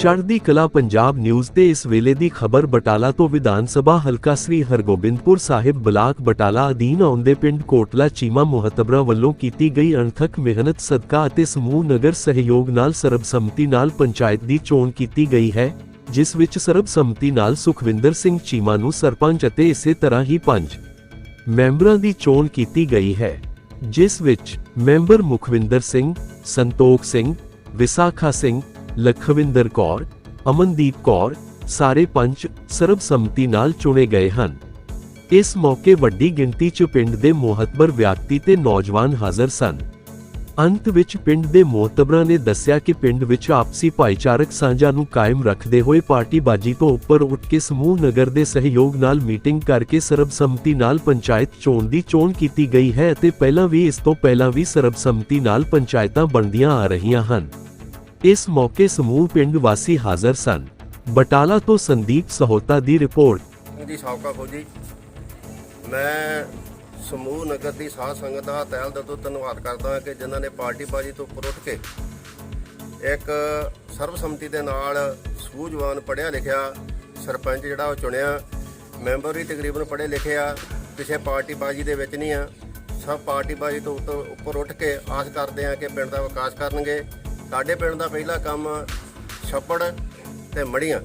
ਚੜ੍ਹਦੀ ਕਲਾ ਪੰਜਾਬ ਨਿਊਜ਼ ਤੇ ਇਸ ਵੇਲੇ ਦੀ ਖਬਰ ਬਟਾਲਾ ਤੋਂ ਵਿਧਾਨ ਸਭਾ ਹਲਕਾ ਸ੍ਰੀ ਹਰਗੋਬਿੰਦਪੁਰ ਸਾਹਿਬ ਬਲਾਕ ਬਟਾਲਾ ਅਧੀਨ ਆਉਂਦੇ ਪਿੰਡ ਕੋਟਲਾ ਚੀਮਾ ਮੁਹਤਬਰਾ ਵੱਲੋਂ ਕੀਤੀ ਗਈ ਅਣਥੱਕ ਮਿਹਨਤ, ਸਦਕਾ ਅਤੇ ਸਮੂਹ ਨਗਰ ਸਹਿਯੋਗ ਨਾਲ ਸਰਬਸੰਮਤੀ ਨਾਲ ਪੰਚਾਇਤ ਦੀ ਚੋਣ ਕੀਤੀ ਗਈ ਹੈ, ਜਿਸ ਵਿੱਚ ਸਰਬਸੰਮਤੀ ਨਾਲ ਸੁਖਵਿੰਦਰ ਸਿੰਘ ਚੀਮਾ ਨੂੰ ਸਰਪੰਚ ਅਤੇ ਇਸੇ ਤਰ੍ਹਾਂ ਹੀ ਪੰਜ ਮੈਂਬਰਾਂ ਦੀ ਚੋਣ ਕੀਤੀ ਗਈ ਹੈ, ਜਿਸ ਵਿੱਚ ਮੈਂਬਰ ਮੁਖਵਿੰਦਰ ਸਿੰਘ, ਸੰਤੋਖ ਸਿੰਘ, ਵਿਸਾਖਾ ਸਿੰਘ ਲਖਵਿੰਦਰ ਕੌਰ, ਅਮਨਦੀਪ ਕੌਰ, ਸਾਰੇ ਪੰਚ ਸਰਬਸੰਮਤੀ ਨਾਲ ਚੁਣੇ ਗਏ ਹਨ। ਇਸ ਮੌਕੇ ਵੱਡੀ ਗਿਣਤੀ 'ਚ ਪਿੰਡ ਦੇ ਮੋਹਤਬਰ ਵਿਅਕਤੀ ਤੇ ਨੌਜਵਾਨ ਹਾਜ਼ਰ ਸਨ। ਅੰਤ ਵਿੱਚ ਪਿੰਡ ਦੇ ਮੋਹਤਬਰਾਂ ਨੇ ਦੱਸਿਆ ਕਿ ਪਿੰਡ ਵਿੱਚ ਆਪਸੀ ਭਾਈਚਾਰਕ ਸਾਂਝਾ ਨੂੰ ਕਾਇਮ ਰੱਖਦੇ ਹੋਏ ਪਾਰਟੀਬਾਜ਼ੀ ਤੋਂ ਉੱਪਰ ਉੱਠ ਕੇ ਸਮੂਹ ਨਗਰ ਦੇ ਸਹਿਯੋਗ ਨਾਲ ਮੀਟਿੰਗ ਕਰਕੇ ਸਰਬਸੰਮਤੀ ਨਾਲ ਪੰਚਾਇਤ ਚੋਣ ਦੀ ਚੋਣ ਕੀਤੀ ਗਈ ਹੈ ਅਤੇ ਪਹਿਲਾਂ ਵੀ ਇਸ ਤੋਂ ਪਹਿਲਾਂ ਵੀ ਸਰਬਸੰਮਤੀ ਨਾਲ ਪੰਚਾਇਤਾਂ ਬਣਦੀਆਂ ਆ ਰਹੀਆਂ ਹਨ। ਇਸ ਮੌਕੇ ਸਮੂਹ ਪਿੰਡ ਵਾਸੀ ਹਾਜ਼ਰ ਸਨ। ਬਟਾਲਾ ਤੋਂ ਸੰਦੀਪ ਸਹੋਤਾ ਦੀ ਰਿਪੋਰਟ। ਜੀ, ਸਾਬਕਾ ਫੌਜੀ। ਮੈਂ ਸਮੂਹ ਨਗਰ ਦੀ ਸਾਧ ਸੰਗਤ ਦਾ ਤਹਿਲ ਦਿਲ ਧੰਨਵਾਦ ਕਰਦਾ ਹਾਂ ਕਿ ਜਿਨ੍ਹਾਂ ਨੇ ਪਾਰਟੀ ਬਾਜੀ ਤੋਂ ਉੱਪਰ ਉੱਠ ਕੇ ਇੱਕ ਸਰਬਸੰਮਤੀ ਦੇ ਨਾਲ ਸੂਝਵਾਨ ਪੜ੍ਹਿਆ ਲਿਖਿਆ ਸਰਪੰਚ ਜਿਹੜਾ ਉਹ ਚੁਣਿਆ, ਮੈਂਬਰ ਵੀ ਤਕਰੀਬਨ ਪੜ੍ਹੇ ਲਿਖੇ ਆ, ਕਿਸੇ ਪਾਰਟੀ ਬਾਜੀ ਦੇ ਵਿੱਚ ਨਹੀਂ ਆ। ਸਭ ਪਾਰਟੀ ਬਾਜੀ ਤੋਂ ਉੱਤੋਂ- ਉੱਪਰ ਉੱਠ ਕੇ ਆਸ ਕਰਦੇ ਆ ਕਿ ਪਿੰਡ ਦਾ ਵਿਕਾਸ ਕਰਨਗੇ। ਸਾਡੇ ਪਿੰਡ ਦਾ ਪਹਿਲਾ ਕੰਮ ਛੱਪੜ ਤੇ ਮੜੀਆਂ।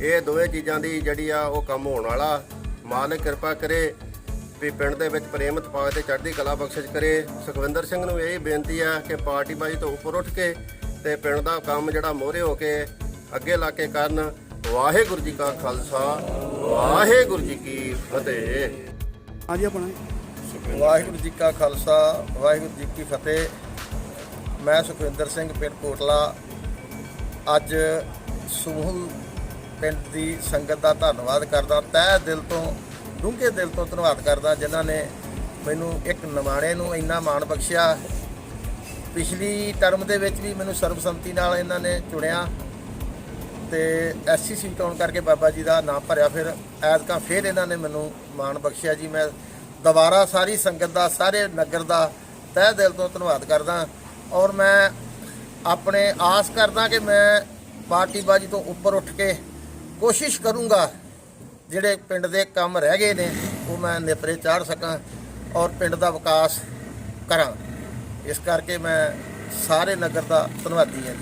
ਇਹ ਦੋਵੇਂ ਚੀਜ਼ਾਂ ਦੀ ਜਿਹੜੀ ਆ ਉਹ ਕੰਮ ਹੋਣ ਵਾਲਾ। ਮਾਲਕ ਕਿਰਪਾ ਕਰੇ ਵੀ ਪਿੰਡ ਦੇ ਵਿੱਚ ਪ੍ਰੇਮ ਇਤਫਾਕ ਤੇ ਚੜ੍ਹਦੀ ਕਲਾ ਬਖਸ਼ਿਸ਼ ਕਰੇ। ਸੁਖਵਿੰਦਰ ਸਿੰਘ ਨੂੰ ਇਹ ਬੇਨਤੀ ਆ ਕਿ ਪਾਰਟੀ ਬਾਜੀ ਤੋਂ ਉੱਪਰ ਉੱਠ ਕੇ ਤੇ ਪਿੰਡ ਦਾ ਕੰਮ ਜਿਹੜਾ ਮੋਹਰੇ ਹੋ ਕੇ ਅੱਗੇ ਲਾ ਕੇ ਕਰਨ। ਵਾਹਿਗੁਰੂ ਜੀ ਕਾ ਖਾਲਸਾ ਵਾਹਿਗੁਰੂ ਜੀ ਕੀ ਫਤਿਹ। ਹਾਂਜੀ ਆਪਣਾ। ਵਾਹਿਗੁਰੂ ਜੀ ਕਾ ਖਾਲਸਾ ਵਾਹਿਗੁਰੂ ਜੀ ਕੀ ਫਤਿਹ। ਮੈਂ ਸੁਖਵਿੰਦਰ ਸਿੰਘ ਪਿੰਡ ਕੋਟਲਾ ਅੱਜ ਸਮੂਹ ਪਿੰਡ ਦੀ ਸੰਗਤ ਦਾ ਧੰਨਵਾਦ ਕਰਦਾ। ਤਹਿ ਦਿਲ ਤੋਂ, ਡੂੰਘੇ ਦਿਲ ਤੋਂ ਧੰਨਵਾਦ ਕਰਦਾ, ਜਿਨ੍ਹਾਂ ਨੇ ਮੈਨੂੰ ਇੱਕ ਨਿਮਾਣੇ ਨੂੰ ਇੰਨਾ ਮਾਣ ਬਖਸ਼ਿਆ। ਪਿਛਲੀ ਟਰਮ ਦੇ ਵਿੱਚ ਵੀ ਮੈਨੂੰ ਸਰਬਸੰਮਤੀ ਨਾਲ ਇਹਨਾਂ ਨੇ ਚੁਣਿਆ ਤੇ ਐਸਸੀ ਸੀਟ ਆਉਣ ਕਰਕੇ ਬਾਬਾ ਜੀ ਦਾ ਨਾਮ ਭਰਿਆ। ਫਿਰ ਐਤਕਾਂ ਫਿਰ ਇਹਨਾਂ ਨੇ ਮੈਨੂੰ ਮਾਣ ਬਖਸ਼ਿਆ ਜੀ। ਮੈਂ ਦੁਬਾਰਾ ਸਾਰੀ ਸੰਗਤ ਦਾ, ਸਾਰੇ ਨਗਰ ਦਾ ਤਹਿ ਦਿਲ ਤੋਂ ਧੰਨਵਾਦ ਕਰਦਾ। ਔਰ ਮੈਂ ਆਪਣੇ ਆਸ ਕਰਦਾ ਕਿ ਮੈਂ ਪਾਰਟੀਬਾਜ਼ੀ ਤੋਂ ਉੱਪਰ ਉੱਠ ਕੇ ਕੋਸ਼ਿਸ਼ ਕਰੂੰਗਾ, ਜਿਹੜੇ ਪਿੰਡ ਦੇ ਕੰਮ ਰਹਿ ਗਏ ਨੇ, ਉਹ ਮੈਂ ਨਿਪਰੇ ਚਾੜ ਸਕਾਂ ਔਰ ਪਿੰਡ ਦਾ ਵਿਕਾਸ ਕਰਾਂ। ਇਸ ਕਰਕੇ ਮੈਂ ਸਾਰੇ ਨਗਰ ਦਾ ਧੰਨਵਾਦੀ ਹਾਂ